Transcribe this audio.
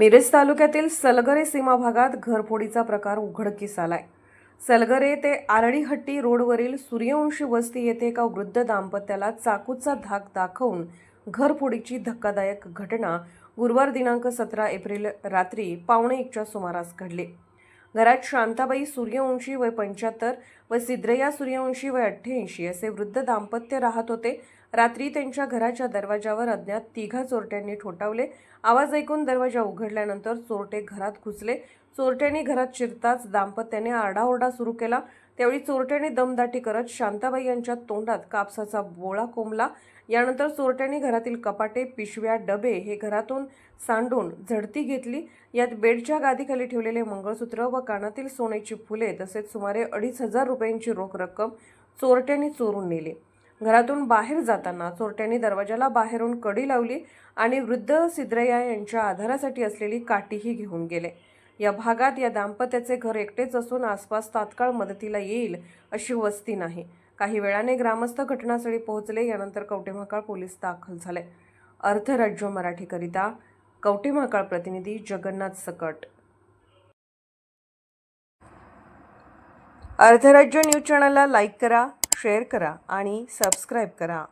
मिरज तालुक्यातील सलगरे सीमा भागात घरफोडीचा प्रकार उघडकीस आलाय. सलगरे ते आरडीहट्टी रोडवरील सूर्यवंशी वस्ती येथे एका वृद्ध दाम्पत्याला चाकूचा धाक दाखवून घरफोडीची धक्कादायक घटना गुरुवार दिनांक सतरा एप्रिल रात्री पावणे एकच्या सुमारास घडली. घरात शांताबाई सूर्यवंशी वय पंच्याहत्तर व सिद्रया सूर्यवंशी वय अठ्ठ्याऐंशी असे वृद्ध दाम्पत्य राहत होते. रात्री त्यांच्या घराच्या दरवाजावर अज्ञात तिघा चोरट्यांनी ठोठावले. आवाज ऐकून दरवाजा उघडल्यानंतर चोरटे घरात घुसले. चोरट्यांनी घरात शिरताच दाम्पत्याने आरडाओरडा सुरू केला. त्यावेळी चोरट्याने दमदाटी करत शांताबाई यांच्या तोंडात कापसाचा बोळा कोंबला. यानंतर चोरट्यांनी घरातील कपाटे पिशव्या डबे हे घरातून सांडून झडती घेतली. यात बेडच्या गादीखाली ठेवलेले मंगळसूत्र व कानातील सोन्याची फुले तसेच सुमारे अडीच हजार रुपयांची रोख रक्कम चोरट्यांनी चोरून नेली. घरातून बाहेर जाताना चोरट्यांनी दरवाजाला बाहेरून कडी लावली आणि वृद्ध सिद्रया यांच्या आधारासाठी असलेली काठीही घेऊन गेले. या भागात या दाम्पत्याचे घर एकटेच असून आसपास तात्काळ मदतीला येईल अशी वस्ती नाही. काही वेळाने ग्रामस्थ घटनास्थळी पोहोचले यानंतर कवटेमहाकाळ पोलीस दाखल झाले. अर्धराज्य मराठीकरिता कवटेमहाकाळ प्रतिनिधी जगन्नाथ सकट. अर्थराज्य न्यूज चॅनलला लाईक करा शेअर करा आणि सबस्क्राईब करा.